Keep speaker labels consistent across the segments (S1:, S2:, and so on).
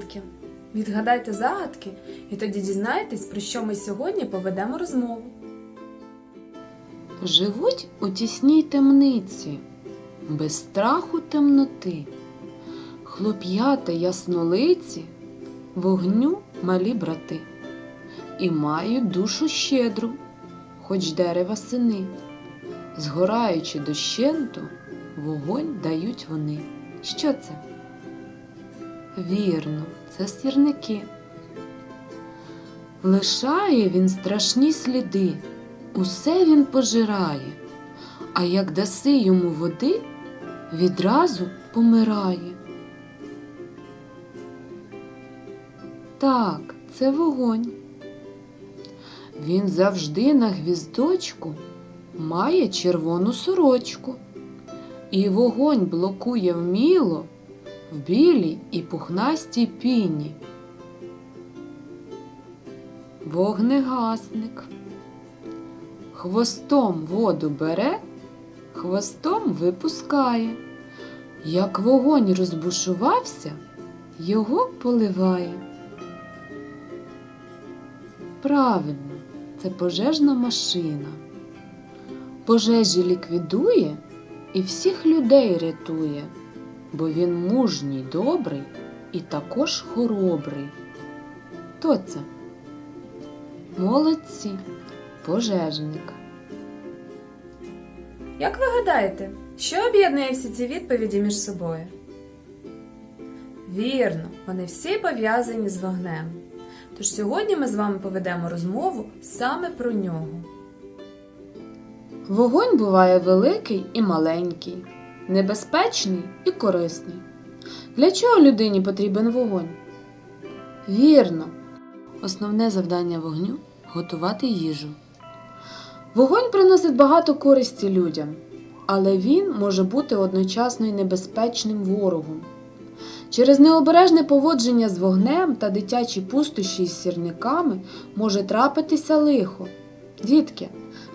S1: дітки. Відгадайте загадки, і тоді дізнаєтесь, про що ми сьогодні поведемо розмову.
S2: Живуть у тісній темниці, без страху темноти, хлоп'ята яснолиці, вогню малі брати, і мають душу щедру, хоч дерева сини, згораючи дощенту, вогонь дають вони. Що це? Вірно, це сірники. Лишає він страшні сліди, усе він пожирає, а як даси йому води, відразу помирає. Так, це вогонь. Він завжди на гвіздочку має червону сорочку, і вогонь блокує вміло в білій і пухнастій піні. Вогнегасник. Хвостом воду бере, хвостом випускає. Як вогонь розбушувався, його поливає. Правильно, це пожежна машина. Пожежі ліквідує і всіх людей рятує, бо він мужній, добрий і також хоробрий. Хто це? Молодці, пожежник.
S1: Як ви гадаєте, що об'єднує всі ці відповіді між собою? Вірно, вони всі пов'язані з вогнем. Тож сьогодні ми з вами поведемо розмову саме про нього.
S2: Вогонь буває великий і маленький, небезпечний і корисний. Для чого людині потрібен вогонь? Вірно, основне завдання вогню готувати їжу. Вогонь приносить багато користі людям, але він може бути одночасно й небезпечним ворогом. Через необережне поводження з вогнем та дитячі пустощі із сірниками може трапитися лихо. Дітки,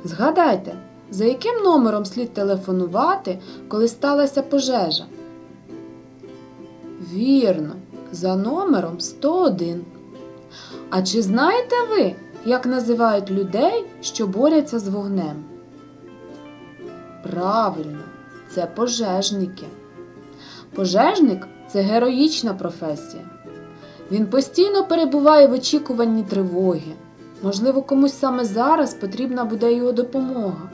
S2: згадайте, за яким номером слід телефонувати, коли сталася пожежа? Вірно, за номером 101. А чи знаєте ви, як називають людей, що борються з вогнем? Правильно, це пожежники. Пожежник це героїчна професія. Він постійно перебуває в очікуванні тривоги. Можливо, комусь саме зараз потрібна буде його допомога.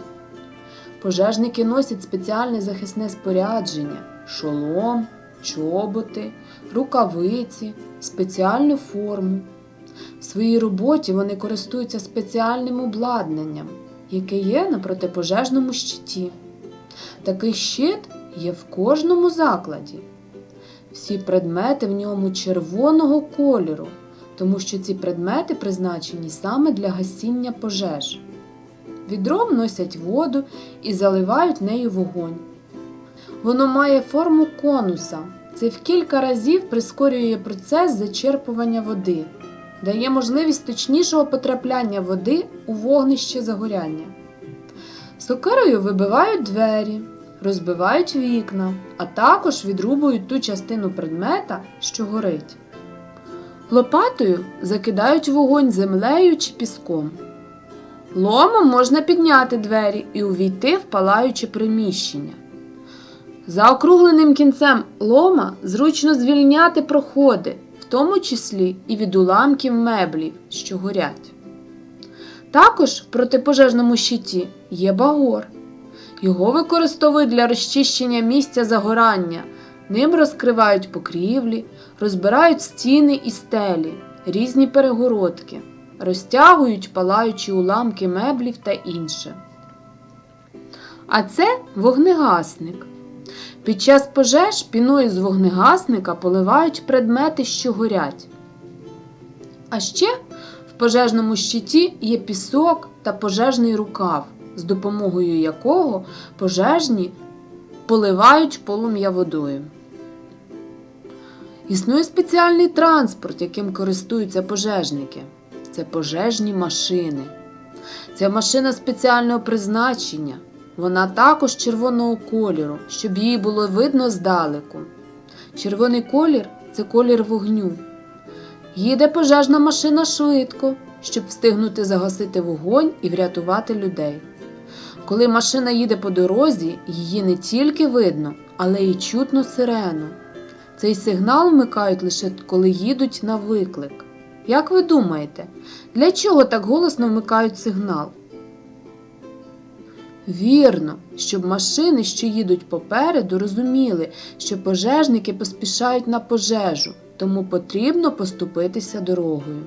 S2: Пожежники носять спеціальне захисне спорядження, шолом, чоботи, рукавиці, спеціальну форму. В своїй роботі вони користуються спеціальним обладнанням, яке є на протипожежному щиті. Такий щит є в кожному закладі. Всі предмети в ньому червоного кольору, тому що ці предмети призначені саме для гасіння пожеж. Відром носять воду і заливають нею вогонь. Воно має форму конуса. Це в кілька разів прискорює процес зачерпування води, дає можливість точнішого потрапляння води у вогнище загоряння. Сокирою вибивають двері, розбивають вікна, а також відрубують ту частину предмета, що горить. Лопатою закидають вогонь землею чи піском. Ломом можна підняти двері і увійти в палаюче приміщення. За округленим кінцем лома зручно звільняти проходи, в тому числі і від уламків меблів, що горять. Також в протипожежному щиті є багор. Його використовують для розчищення місця загорання. Ним розкривають покрівлі, розбирають стіни і стелі, різні перегородки, розтягують палаючі уламки меблів та інше. А це вогнегасник. Під час пожеж піною з вогнегасника поливають предмети, що горять. А ще в пожежному щиті є пісок та пожежний рукав, з допомогою якого пожежні поливають полум'я водою. Існує спеціальний транспорт, яким користуються пожежники. Це пожежні машини. Ця машина спеціального призначення. Вона також червоного кольору, щоб її було видно здалеку. Червоний колір це колір вогню. Їде пожежна машина швидко, щоб встигнути загасити вогонь і врятувати людей. Коли машина їде по дорозі, її не тільки видно, але й чутно сирену. Цей сигнал вмикають лише коли їдуть на виклик. Як ви думаєте, для чого так голосно вмикають сигнал? Вірно, щоб машини, що їдуть попереду, розуміли, що пожежники поспішають на пожежу, тому потрібно поступитися дорогою.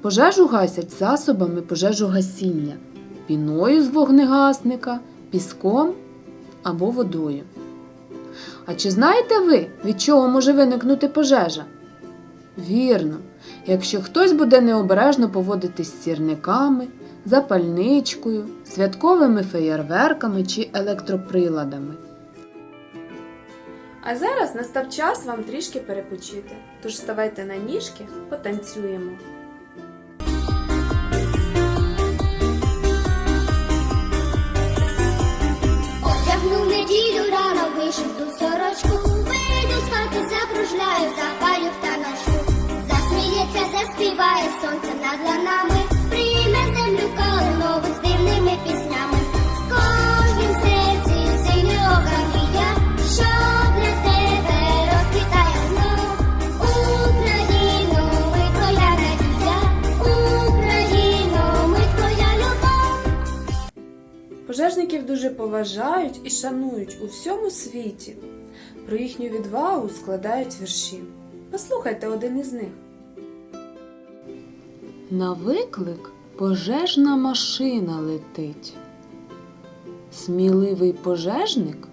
S2: Пожежу гасять засобами пожежогасіння, піною з вогнегасника, піском або водою. А чи знаєте ви, від чого може виникнути пожежа? Вірно, якщо хтось буде необережно поводитись з сірниками, запальничкою, святковими феєрверками чи електроприладами.
S1: А зараз настав час вам трішки перепочити. Тож ставайте на ніжки, потанцюємо.
S3: Заспіває сонце над ланами, прийме землю калинову з дивними піснями. В серці синього мрія, що для тебе розквітає знов. Україно, ми твоя надія, Україно, ми любов.
S1: Пожежників дуже поважають і шанують у всьому світі. Про їхню відвагу складають вірші. Послухайте один із них.
S2: На виклик пожежна машина летить. Сміливий пожежник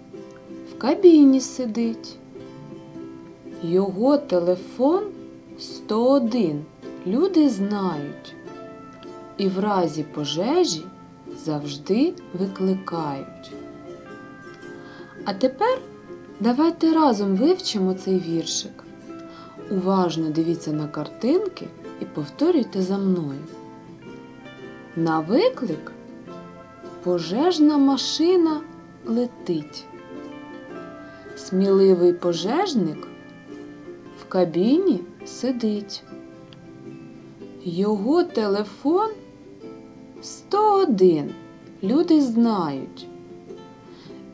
S2: в кабіні сидить. Його телефон 101 люди знають. І в разі пожежі завжди викликають. А тепер давайте разом вивчимо цей віршик. Уважно дивіться на картинки і повторюйте за мною. На виклик пожежна машина летить. Сміливий пожежник в кабіні сидить. Його телефон 101 люди знають.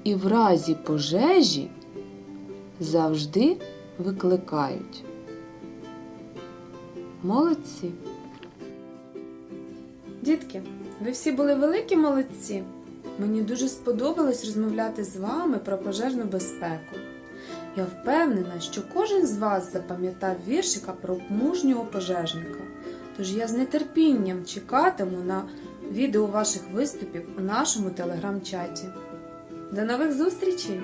S2: І в разі пожежі завжди викликають. Молодці!
S1: Дітки, ви всі були великі молодці. Мені дуже сподобалось розмовляти з вами про пожежну безпеку. Я впевнена, що кожен з вас запам'ятав віршика про мужнього пожежника. Тож я з нетерпінням чекатиму на відео ваших виступів у нашому телеграм-чаті. До нових зустрічей!